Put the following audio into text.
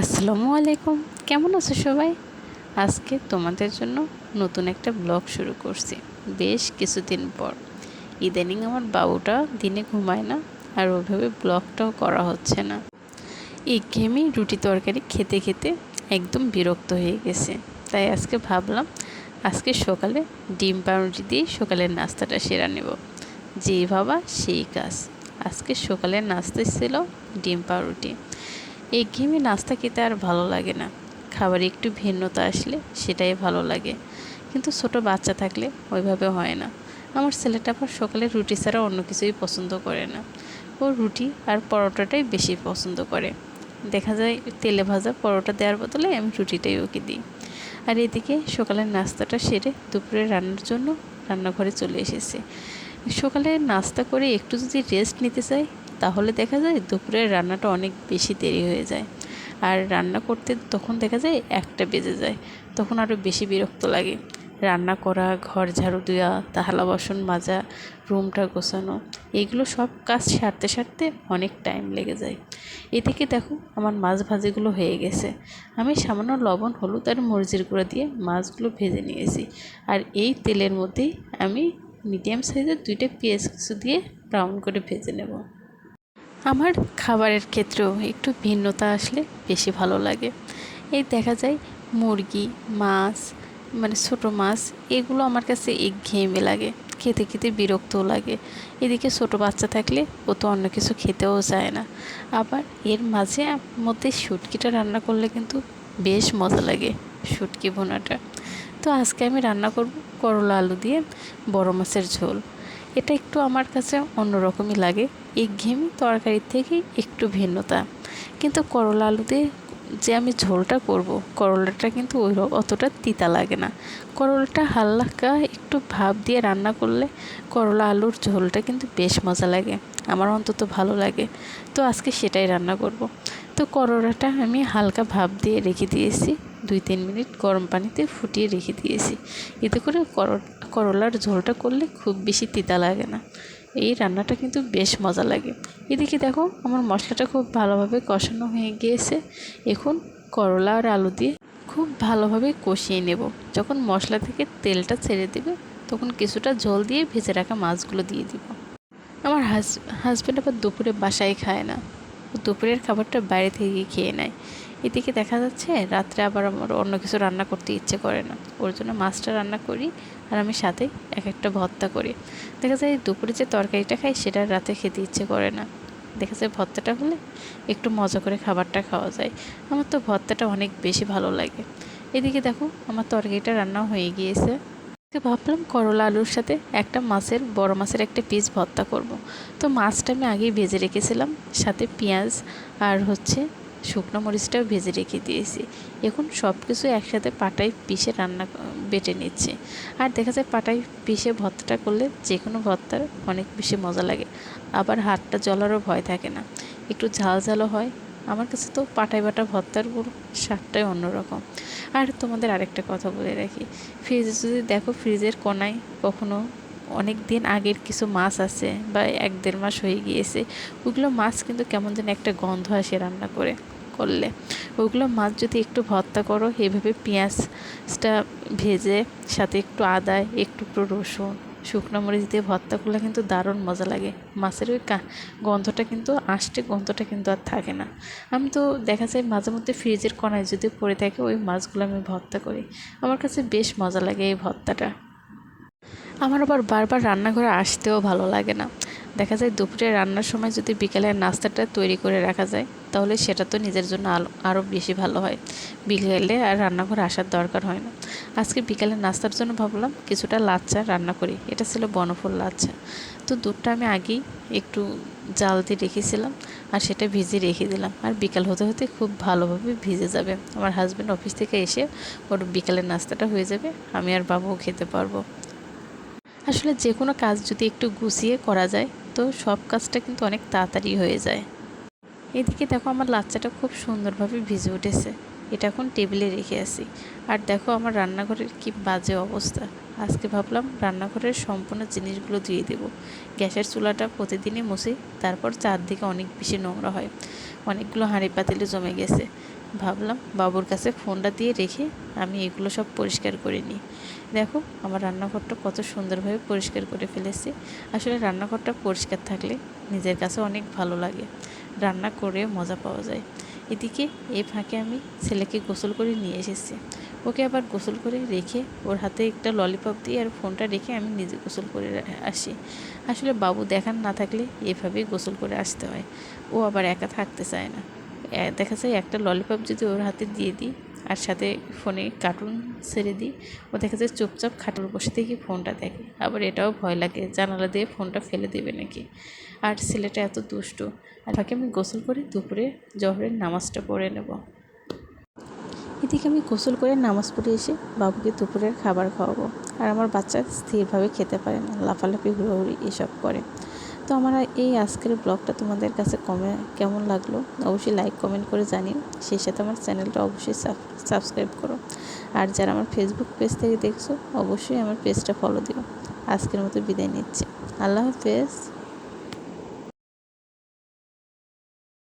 আসসালামু আলাইকুম। কেমন আছো সবাই? আজকে তোমাদের জন্য নতুন একটা ব্লগ শুরু করছি। বেশ কিছুদিন পর। ইদানিং আমার বাবুটা দিনে ঘুমায় না আর ওইভাবে ব্লগটাও করা হচ্ছে না। এই ঘেমি রুটি তরকারি খেতে খেতে একদম বিরক্ত হয়ে গেছে। তাই আজকে ভাবলাম, আজকে সকালে ডিম পাউরুটি দিয়ে সকালের নাস্তাটা সেরা নেব। যেই ভাবা সেই কাজ। আজকে সকালের নাস্তা ছিল ডিম পাউরুটি। এই ঘেমে নাস্তা খেতে আর ভালো লাগে না। খাবারে একটু ভিন্নতা আসলে সেটাই ভালো লাগে। কিন্তু ছোট বাচ্চা থাকলে ওইভাবে হয় না। আমার ছেলেটা আবার সকালে রুটি ছাড়া অন্য কিছুই পছন্দ করে না। ও রুটি আর পরোটাটাই বেশি পছন্দ করে। দেখা যায় তেলে ভাজা পরোটা দেওয়ার বদলে আমি রুটিটাই ওকে দিই। আর এদিকে সকালের নাস্তাটা সেরে দুপুরে রান্নার জন্য রান্নাঘরে চলে এসেছে। সকালে নাস্তা করে একটু যদি রেস্ট নিতে চাই তাহলে দেখা যায় দুপুরের রান্নাটা অনেক বেশি দেরি হয়ে যায়। আর রান্না করতে তখন দেখা যায় একটা বেজে যায়, তখন আরও বেশি বিরক্ত লাগে। রান্না করা, ঘর ঝাড়ু দেওয়া তাহালা বাসন মাজা, রুমটা গোছানো, এগুলো সব কাজ সারতে সারতে অনেক টাইম লেগে যায়। এদিকে দেখো আমার মাছ ভাজিগুলো হয়ে গেছে। আমি সামান্য লবণ, হলুদ আর মরিচের গুঁড়া দিয়ে মাছগুলো ভেজে নিয়েছি। আর এই তেলের মধ্যেই আমি মিডিয়াম সাইজের দুইটা পেঁয়াজ কিছু দিয়ে ব্রাউন করে ভেজে নেব। আমার খাবারের ক্ষেত্রেও একটু ভিন্নতা আসলে বেশি ভালো লাগে। এই দেখা যায় মুরগি, মাছ মানে ছোটো মাছ, এগুলো আমার কাছে ঘেমে লাগে। খেতে খেতে বিরক্তও লাগে। এদিকে ছোটো বাচ্চা থাকলে ও তো অন্য কিছু খেতেও চায় না। আবার এর মাঝে মধ্যে শুটকিটা রান্না করলে কিন্তু বেশ মজা লাগে শুটকি বোনাটা তো আজকে আমি রান্না করব করলা আলু দিয়ে বড় মাছের ঝোল। এটা একটু আমার কাছে অন্যরকমই লাগে। এই ঘেমি তরকারির থেকে একটু ভিন্নতা। কিন্তু করলা আলু দিয়ে যে আমি ঝোলটা করব, করলাটা কিন্তু ওই অতটা তিতা লাগে না। করলাটা হালকা একটু ভাপ দিয়ে রান্না করলে করলা আলুর ঝোলটা কিন্তু বেশ মজা লাগে। আমার অন্তত ভালো লাগে। তো আজকে সেটাই রান্না করব। তো করলাটা আমি হালকা ভাপ দিয়ে রেখে দিয়েছি। দুই তিন মিনিট গরম পানিতে ফুটিয়ে রেখে দিয়েছি। এতে করে করলার ঝোলটা করলে খুব বেশি তিতা লাগে না। এই রান্নাটা কিন্তু বেশ মজা লাগে। এদিকে দেখো, আমার মশলাটা খুব ভালোভাবে কষানো হয়ে গিয়েছে। এখন করলা আর আলু দিয়ে খুব ভালোভাবে কষিয়ে নেব। যখন মশলা থেকে তেলটা ছেড়ে দেবে, তখন কিছুটা জল দিয়ে ভেজে রাখা মাছগুলো দিয়ে দিব। আমার হাজ হাজব্যান্ড আবার দুপুরে বাসায় খায় না। দুপুরের খাবারটা বাইরে থেকে খেয়ে নেয়। এদিকে দেখা যাচ্ছে রাত্রে আবার আমার অন্য কিছু রান্না করতে ইচ্ছে করে না। ওর জন্য মাছটা রান্না করি আর আমি সাথে এক একটা ভর্তা করি। দেখা যায় দুপুরে যে তরকারিটা খাই সেটা রাতে খেতে ইচ্ছে করে না। দেখা যায় ভর্তাটা হলে একটু মজা করে খাবারটা খাওয়া যায়। আমার তো ভর্তাটা অনেক বেশি ভালো লাগে। এদিকে দেখো, আমার তরকারিটা রান্না হয়ে গিয়েছে। ভাবলাম করলা আলুর সাথে একটা মাছের, বড় মাছের একটা পিস ভর্তা করব। তো মাছটা আমি আগেই ভেজে রেখেছিলাম, সাথে পেঁয়াজ আর হচ্ছে শুকনো মরিচটাও ভেজে রেখে দিয়েছি। এখন সব কিছু একসাথে পাটায় পিষে রান্না, বেটে নিচ্ছে। আর দেখা যায় পাটায় পিষে ভর্তাটা করলে যে কোনো ভর্তার অনেক বেশি মজা লাগে। আবার হাতটা জ্বলারও ভয় থাকে না। একটু ঝাল ঝালও হয়। আমার কাছে তো পাটায় বাটা ভর্তার পুরো স্বাদটাই অন্যরকম। আর তোমাদের আরেকটা কথা বলে রাখি ফ্রিজে যদি দেখো ফ্রিজের কোনায় কখনো অনেক দিন আগের কিছু মাছ আছে বা এক দেড় মাস হয়ে গিয়েছে, ওগুলো মাছ কিন্তু কেমন যেন একটা গন্ধ আসে রান্না করে, করলে। ওগুলো মাছ যদি একটু ভর্তা করো, এভাবে পেঁয়াজটা ভেজে সাথে একটু আদা একটু একটু রসুন শুকনো মরিচ দিয়ে ভর্তা করলে কিন্তু দারুণ মজা লাগে। মাছের ওই গন্ধটা কিন্তু আষ্টে গন্ধটা কিন্তু আর থাকে না। আমি তো দেখা যায় মাঝে মধ্যে ফ্রিজের কণায় যদি পড়ে থাকে, ওই মাছগুলো আমি ভর্তা করি। আমার কাছে বেশ মজা লাগে এই ভর্তাটা। আমার আবার বারবার রান্নাঘরে আসতেও ভালো লাগে না। দেখা যায় দুপুরে রান্নার সময় যদি বিকেলের নাস্তাটা তৈরি করে রাখা যায়, তাহলে সেটা তো নিজের জন্য আরও বেশি ভালো হয়। বিকেলে আর রান্নাঘরে আসার দরকার হয় না। আজকে বিকেলের নাস্তার জন্য ভাবলাম কিছুটা লাচ্চা রান্না করি। এটা ছিল বনফুল লাচ্চা তো দুধটা আমি আগেই একটু জাল দিয়ে রেখেছিলাম আর সেটা ভিজে রেখে দিলাম। আর বিকাল হতে হতে খুব ভালোভাবে ভিজে যাবে। আমার হাজব্যান্ড অফিস থেকে এসে ওর বিকালের নাস্তাটা হয়ে যাবে, আমি আর বাবুও খেতে পারব। আসলে যে কোনো কাজ যদি একটু গুছিয়ে করা যায়, তো সব কাজটা কিন্তু অনেক তাড়াতাড়ি হয়ে যায়। এদিকে দেখো আমার লাচ্চাটা খুব সুন্দরভাবে ভিজে উঠেছে। এটা এখন টেবিলে রেখে আসি। আর দেখো আমার রান্নাঘরের কি বাজে অবস্থা। আজকে ভাবলাম রান্নাঘরের সম্পূর্ণ জিনিসগুলো ধুয়ে দেবো। গ্যাসের চুলাটা প্রতিদিনই মুছি, তারপর চারদিকে অনেক বেশি নোংরা হয়। অনেকগুলো হাঁড়ি পাতিলে জমে গেছে। ভাবলাম বাবুর কাছে ফোনটা দিয়ে রেখে আমি এগুলো সব পরিষ্কার করে নিই। দেখো আমার রান্নাঘরটা কত সুন্দরভাবে পরিষ্কার করে ফেলেছি। আসলে রান্নাঘরটা পরিষ্কার থাকলে নিজের কাছে অনেক ভালো লাগে। রান্না করে মজা পাওয়া যায়। এদিকে এ ফাঁকে আমি ছেলেকে গোসল করে নিয়ে এসেছি। ওকে আবার গোসল করে রেখে ওর হাতে একটা ললিপপ দিয়ে আর ফোনটা রেখে আমি নিজে গোসল করে আসি। আসলে বাবু দেখার না থাকলে এভাবেই গোসল করে আসতে হয়। ও আবার একা থাকতে চায় না। দেখা যায় একটা ললিপপ যদি ওর হাতে দিয়ে দিই আর সাথে ফোনে কার্টুন ছেড়ে দিই। ও দেখা যায় চুপচাপ খাটুর বসে থেকে ফোনটা দেখে। আবার এটাও ভয় লাগে, জানালা দিয়ে ফোনটা ফেলে দেবে নাকি? আর ছেলেটা এত দুষ্টু। আর তাকে আমি গোসল করে দুপুরে জহরের নামাজটা পড়ে নেব। এদিকে আমি গোসল করে নামাজ পড়ে এসে বাবুকে দুপুরের খাবার খাওয়াবো। আর আমার বাচ্চা স্থিরভাবে খেতে পারে না, লাফালাফি, হুড়োহুড়ি এসব করে। তো আমার এই আজকের ব্লগটা তোমাদের কাছে কমে কেমন লাগল? অবশ্যই লাইক কমেন্ট করে জানিও। সেই সাথে আমার চ্যানেলটা অবশ্যই সাবস্ক্রাইব করো। আর যারা আমার ফেসবুক পেজ থেকে দেখছ, অবশ্যই আমার পেজটা ফলো দিও। আজকের মতো বিদায় নিচ্ছি। আল্লাহ হাফেজ।